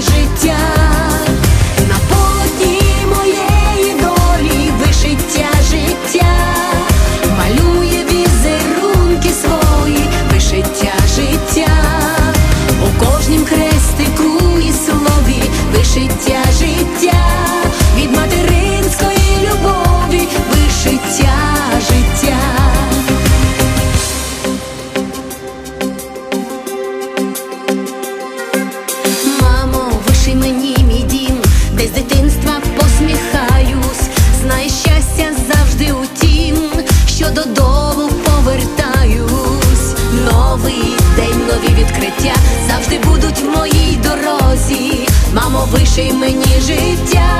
життя, на полотні моєї долі вишиття життя, малює візерунки свої, вишиття життя, у кожнім хрестику і слові, вишиття життя. життя завжди будуть в моїй дорозі, мамо, виший мені життя.